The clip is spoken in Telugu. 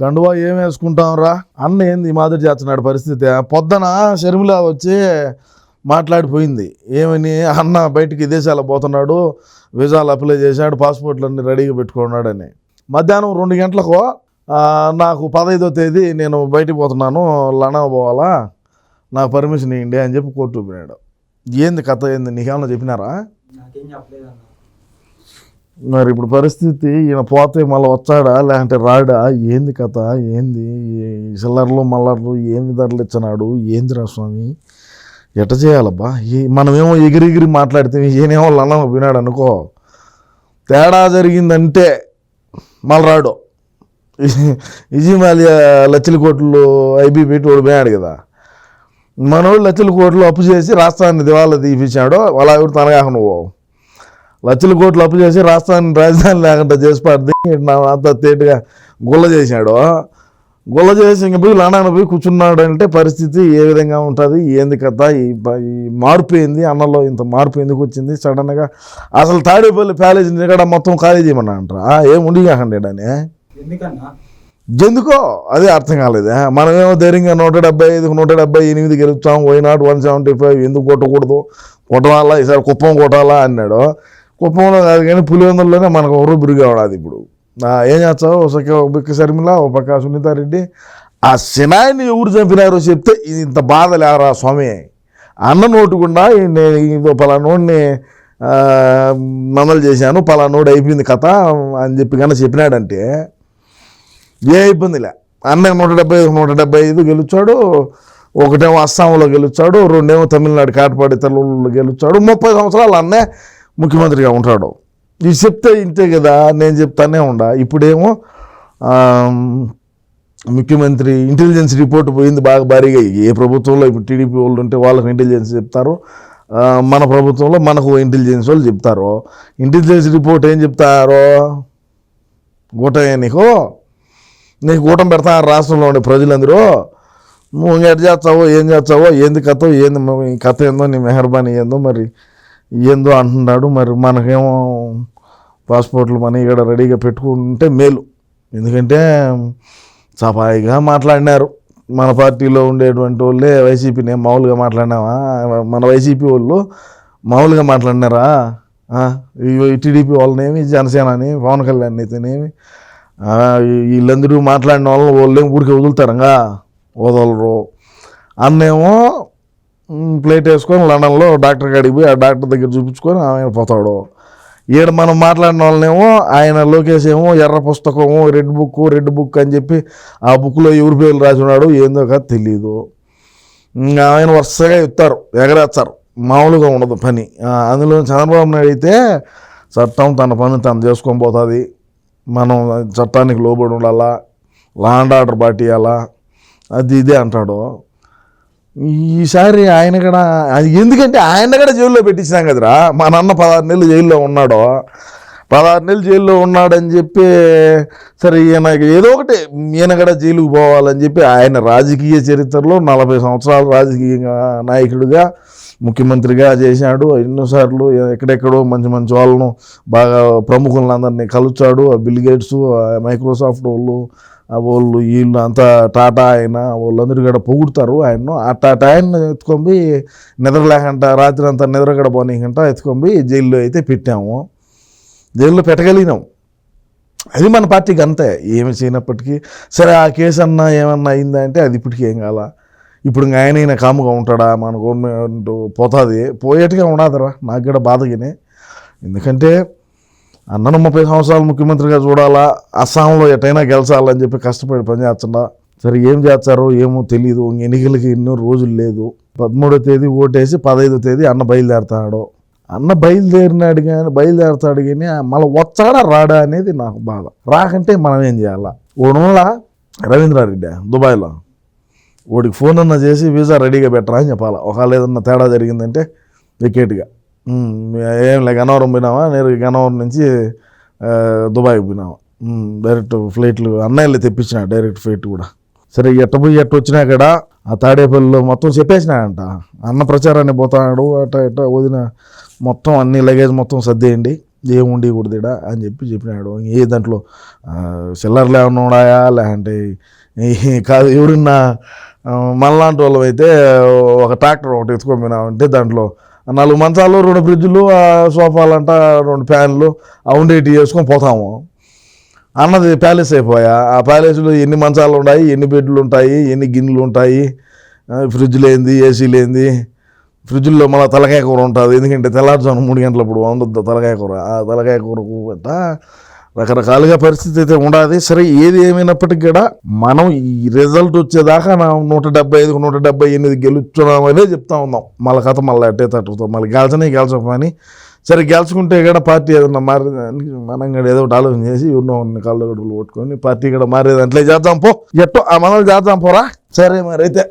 కండువా ఏం వేసుకుంటాం రా అన్న ఏంది మాదిరి చేస్తున్నాడు పరిస్థితి? పొద్దున షర్మిల వచ్చి మాట్లాడిపోయింది. ఏమని? అన్న బయటికి విదేశాలకు పోతున్నాడు వీసాలు అప్లై చేశాడు పాస్పోర్ట్లు అన్ని రెడీగా పెట్టుకున్నాడని. మధ్యాహ్నం రెండు గంటలకు నాకు పదహైదో తేదీ నేను బయటికి పోతున్నాను లండన్ పోవాలా? నాకు పర్మిషన్ ఇవ్వండి అని చెప్పి కోర్టు చూపినాడు ఏంది కథ ఏంది? నీకేమన్నా చెప్పినారా? నాకేం మరి ఇప్పుడు పరిస్థితి ఈయన పోతే మళ్ళీ వచ్చాడా? లేదంటే రాడా? ఏంది కథ? ఏంది? చిల్లర్లు మల్లర్లు ఏమి ధరలు ఇచ్చినాడు? ఏందిరా స్వామి? ఎట చేయాలబ్బా? ఈ మనమేమో ఎగిరిగిరి మాట్లాడితే ఈయనేమో లండన్ వినాడు అనుకో. తేడా జరిగిందంటే మళ్ళీ రాడు. ఇజిమాలియా లచ్చల కోట్లు ఐబీ పెట్టి వాడు పోయాడు కదా. మనోడు లచ్చల కోట్లు అప్పు చేసి రాష్ట్రాన్ని దివాలా తీపించాడు వాళ్ళ ఎవరు తనగా నువ్వు? లక్షల కోట్లు అప్పు చేసి రాష్ట్రాన్ని రాజధాని లేకుండా చేసి పడింది అంత తేటుగా గుల్ల చేశాడు. గుల్ల చేసి ఇంక పోయి లండన్ పోయి కూర్చున్నాడు అంటే పరిస్థితి ఏ విధంగా ఉంటుంది? ఏంది కథ? ఈ మార్పు ఏంది? అన్నలో ఇంత మార్పు ఎందుకు వచ్చింది? సడన్గా అసలు తాడేపల్లి ప్యాలేజ్ ఇక్కడ మొత్తం ఖాళీ చేయమన్నా అంటారా? ఏం ఉండి కాకండి అని ఎందుకో? అదే అర్థం కాలేదే. మనమేమో ధైర్యంగా నూట డెబ్బై ఐదు నూట డెబ్బై ఎనిమిది గెలుస్తాం వైనాట్ వన్ సెవెంటీ ఫైవ్ ఎందుకు కొట్టకూడదు? కొట్టవాలా ఈసారి కుప్పం కొట్టాలా? అన్నాడు. కుప్పంలో కాదు కానీ పులివెందుల్లోనే మనకు ఎవరు బిరుగా ఉన్నది ఇప్పుడు. ఏం చేస్తావు? ఒక పక్క శర్మిల ఒక పక్క సునీతారెడ్డి. ఆ సినాయిని ఎవరు చంపినారో చెప్తే ఇంత బాధ లేరా స్వామి. అన్న నోటుకుండా నేను ఇదో పలానోడిని మమ్మల్ని చేశాను పలానోడు అయిపోయింది కథ అని చెప్పి కన్నా చెప్పినాడంటే ఏ ఇబ్బందిలే అన్న నూట డెబ్బై ఐదు నూట డెబ్బై ఐదు గెలుచాడు ఒకటేమో అస్సాంలో గెలుచాడు రెండేమో తమిళనాడు కాటపాడి తెలుగులో గెలుచాడు ముప్పై సంవత్సరాలు అన్నే ముఖ్యమంత్రిగా ఉంటాడు. ఇది చెప్తే ఇంతే కదా నేను చెప్తానే ఉండా. ఇప్పుడేమో ముఖ్యమంత్రి ఇంటెలిజెన్స్ రిపోర్ట్ పోయింది బాగా భారీగా. ఏ ప్రభుత్వంలో ఇప్పుడు టీడీపీ వాళ్ళు ఉంటే వాళ్ళకి ఇంటెలిజెన్స్ చెప్తారు. మన ప్రభుత్వంలో మనకు ఇంటెలిజెన్స్ వాళ్ళు చెప్తారు. ఇంటెలిజెన్స్ రిపోర్ట్ ఏం చెప్తారో? గూటమే నీకు? నీకు గూటం పెడతా రాష్ట్రంలో ఉండే ప్రజలందరూ. నువ్వు ఎట్ చేస్తావో ఏం చేస్తావో ఏంది కథ ఏంది కథ ఏందో నీ మెహర్బానీ ఏందో మరి ఏందో అంటున్నాడు? మరి మనకేమో పాస్పోర్ట్లు మనీ ఇక్కడ రెడీగా పెట్టుకుంటే మేలు. ఎందుకంటే సఫాయిగా మాట్లాడినారు. మన పార్టీలో ఉండేటువంటి వాళ్ళే వైసీపీని మామూలుగా మాట్లాడినావా? మన వైసీపీ వాళ్ళు మామూలుగా మాట్లాడినారా? ఆ, టీడీపీ వాళ్ళనేమి జనసేనని పవన్ కళ్యాణ్ అయితేనేమి వీళ్ళందరూ మాట్లాడిన వాళ్ళని వాళ్ళేమి ఊరికి వదులుతారంగా? వదలరు. అన్నేమో ప్లేట్ వేసుకొని లండన్లో డాక్టర్ కాడికి పోయి ఆ డాక్టర్ దగ్గర చూపించుకొని ఆయన పోతాడు. ఈడ మనం మాట్లాడిన వాళ్ళనేమో ఆయన లోకేష్ ఏమో ఎర్ర పుస్తకము రెడ్ బుక్ రెడ్ బుక్ అని చెప్పి ఆ బుక్లో ఎవరి పేర్లు రాసి ఉన్నాడు ఏందో కాదు తెలియదు ఇంకా ఆయన వరుసగా ఇస్తారు ఎగరేస్తారు. మామూలుగా ఉండదు పని. అందులో చంద్రబాబు నాయుడు అయితే చట్టం తన పని తను చేసుకొని పోతుంది. మనం చట్టానికి లోబడి ఉండాలా? లాండ్ ఆర్డర్ పాటియాలా అది ఇదే అంటాడు. ఈసారి ఆయన కూడా అది ఎందుకంటే ఆయన కూడా జైల్లో పెట్టించినాం కదరా. మా నాన్న పదహారు నెలలు జైల్లో ఉన్నాడు. పదహారు నెలలు జైల్లో ఉన్నాడని చెప్పి సరే ఈయన ఏదో ఒకటి ఈయన కూడా జైలుకు పోవాలని చెప్పి ఆయన రాజకీయ చరిత్రలో నలభై సంవత్సరాలు రాజకీయ నాయకుడిగా ముఖ్యమంత్రిగా చేశాడు. ఎన్నోసార్లు ఎక్కడెక్కడో మంచి మంచి వాళ్ళను బాగా ప్రముఖులందరినీ కలుచాడు. ఆ బిల్ గేట్స్ ఆ మైక్రోసాఫ్ట్ వాళ్ళు వాళ్ళు వీళ్ళు అంతా టాటా ఆయన వాళ్ళందరూ కూడా పొగుడుతారు ఆయన్ను. ఆ టాటా ఆయన ఎత్తుకొని నిద్రలేకంట రాత్రి అంతా నిద్ర కూడా పోనీకంట ఎత్తుకొని జైల్లో అయితే పెట్టాము. జైల్లో పెట్టగలిగినాం. అది మన పార్టీకి అంతే ఏమి చేయనప్పటికీ సరే ఆ కేసు అన్నా ఏమన్నా అయిందా అంటే అది ఇప్పటికీ ఏం కాల. ఇప్పుడు ఇంకా ఆయన అయినా కాముగా ఉంటాడా? మన గవర్నమెంట్ పోతుంది. పోయేట్టుగా ఉండదురా. నాకు కూడా బాధగానే ఎందుకంటే అన్నను ముప్పై సంవత్సరాలు ముఖ్యమంత్రిగా చూడాలా? అస్సాంలో ఎటైనా గెలిచాలని చెప్పి కష్టపడి పనిచేస్తుండా సరే ఏం చేస్తారో ఏమో తెలియదు ఎన్నికలకి ఎన్నో రోజులు లేదు. పదమూడో తేదీ ఓటేసి పదహైదో తేదీ అన్న బయలుదేరుతాడు. అన్న బయలుదేరినాడు కానీ బయలుదేరుతాడు కానీ మళ్ళీ వచ్చాడా రాడా అనేది నాకు బాధ. రాకంటే మనం ఏం చేయాలా? ఓడమల్ల రవీంద్రారెడ్డి దుబాయ్లో. వాడికి ఫోన్ అన్న చేసి వీసా రెడీగా పెట్టరా అని చెప్పాలా. ఒకవేళ ఏదన్నా తేడా జరిగిందంటే వికెట్గా. ఏం లే గన్నవరం పోయినావా? నేరుగా గన్నవరం నుంచి దుబాయ్కి పోయినావా? డైరెక్ట్ ఫ్లైట్లు అన్నయ్యలు తెప్పించిన డైరెక్ట్ ఫ్లైట్ కూడా. సరే ఎట్ట పోయి ఎట్ట వచ్చినా కూడా ఆ తాడేపల్లిలో మొత్తం చెప్పేసినాడంట. అన్న ప్రచారాన్ని పోతాడు అట్ట ఎట్ట వదిన మొత్తం అన్ని లగేజ్ మొత్తం సర్దేయండి. ఏముండి కూడదిడా అని చెప్పి చెప్పినాడు. ఏ దాంట్లో ఆ, ఏమన్నా ఉన్నాయా లేదంటే కాదు ఎవరన్నా మనలాంటి వాళ్ళం అయితే ఒక ట్రాక్టర్ ఒకటి ఎత్తుకొని పోయినామంటే దాంట్లో నాలుగు మంచాలు రెండు ఫ్రిడ్జ్లు సోఫాలంట రెండు ఫ్యాన్లు ఉండేటి వేసుకొని పోతాము. అన్నది ప్యాలెస్ అయిపోయా. ఆ ప్యాలెస్లో ఎన్ని మంచాలు ఉన్నాయి ఎన్ని బెడ్లు ఉంటాయి ఎన్ని గిన్నెలు ఉంటాయి ఫ్రిడ్జ్ లేనిది ఏసీ లేనిది. ఫ్రిడ్జ్లో మళ్ళీ తలకాయ కూర ఉంటుంది. ఎందుకంటే తెల్లారుజాము మూడు గంటలప్పుడు వండుద్ది తలకాయ కూర. ఆ తలకాయ కూర గట్ట రకరకాలుగా పరిస్థితి అయితే ఉండాలి సరే ఏది ఏమైనప్పటికీ కూడా మనం ఈ రిజల్ట్ వచ్చేదాకా నా నూట డెబ్బై ఐదు నూట డెబ్బై ఎనిమిది గెలుచున్నామనే చెప్తా ఉన్నాం. మళ్ళీ కథ మళ్ళీ అట్టే తట్టుతాం మళ్ళీ గెలచనే గెలచమని సరే గెలుచుకుంటే కూడా పార్టీ ఏదన్నా మారేదానికి మనం కూడా ఏదో ఒకటి ఆలోచన చేసి ఉన్న కాళ్ళు గడుపులు కొట్టుకొని పార్టీ కూడా మారేదాంట్లో చేద్దాం పో. ఎట్టో ఆ మనల్ని చేద్దాం పోరా. సరే మరి అయితే.